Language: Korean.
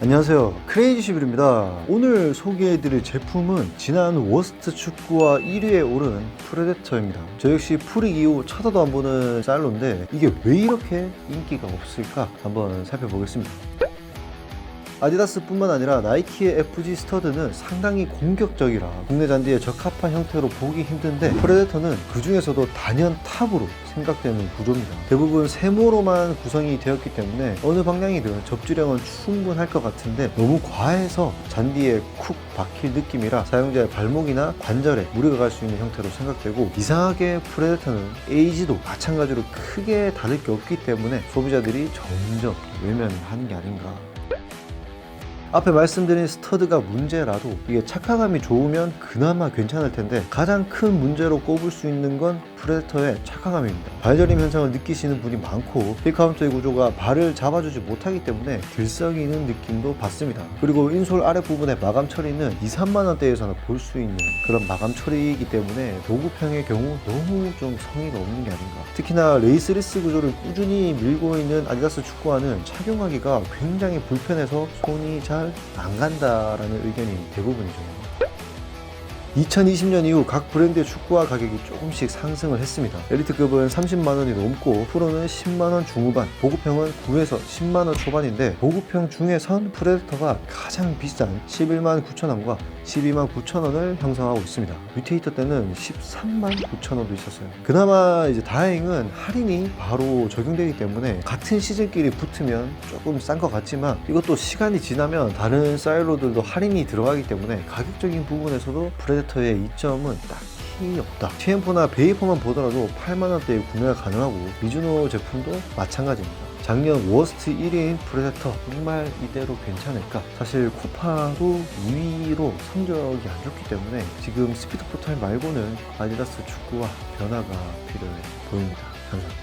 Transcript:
안녕하세요. 크레이지슈빌입니다. 오늘 소개해드릴 제품은 지난 워스트 축구와 1위에 오른 프레데터입니다. 저 역시 프릭 이후 쳐다도 안 보는 쌀로인데 이게 왜 이렇게 인기가 없을까 한번 살펴보겠습니다 아디다스뿐만 아니라 나이키의 FG 스터드는 상당히 공격적이라 국내 잔디에 적합한 형태로 보기 힘든데 프레데터는 그 중에서도 단연 탑으로 생각되는 구조입니다. 대부분 세모로만 구성이 되었기 때문에 어느 방향이든 접지력은 충분할 것 같은데 너무 과해서 잔디에 쿡 박힐 느낌이라 사용자의 발목이나 관절에 무리가 갈 수 있는 형태로 생각되고 이상하게 프레데터는 에이지도 마찬가지로 크게 다를 게 없기 때문에 소비자들이 점점 외면하는 게 아닌가 앞에 말씀드린 스터드가 문제라도 이게 착화감이 좋으면 그나마 괜찮을 텐데 가장 큰 문제로 꼽을 수 있는 건 프레데터의 착화감입니다. 발저림 현상을 느끼시는 분이 많고 힐카운트의 구조가 발을 잡아주지 못하기 때문에 들썩이 는 느낌도 받습니다. 그리고 인솔 아랫부분의 마감 처리는 2, 3만 원대에서는 볼 수 있는 그런 마감 처리이기 때문에 도구평의 경우 너무 좀 성의가 없는 게 아닌가. 특히나 레이스리스 구조를 꾸준히 밀고 있는 아디다스 축구화는 착용하기가 굉장히 불편해서 손이 잘안 간다라는 의견이 대부분이죠. 2020년 이후 각 브랜드의 축구화 가격이 조금씩 상승을 했습니다. 엘리트급은 30만 원이 넘고 프로는 10만 원 중후반, 보급형은 9에서 10만 원 초반인데 보급형 중에선 프레데터가 가장 비싼 11만 9천 원과 12만 9천 원을 형성하고 있습니다. 뮤테이터 때는 13만 9천 원도 있었어요. 그나마 이제 다행은 할인이 바로 적용되기 때문에 같은 시즌끼리 붙으면 조금 싼 것 같지만 이것도 시간이 지나면 다른 사이로들도 할인이 들어가기 때문에 가격적인 부분에서도 프레데터 의 이점은 딱히 없다. TM4나 베이퍼만 보더라도 8만 원대에 구매가 가능하고 미즈노 제품도 마찬가지입니다. 작년 워스트 1위인 프레데터 정말 이대로 괜찮을까? 사실 쿠파도 2위로 성적이 안 좋기 때문에 지금 스피드 포탈 말고는 아디다스 축구와 변화가 필요해 보입니다. 감사합니다.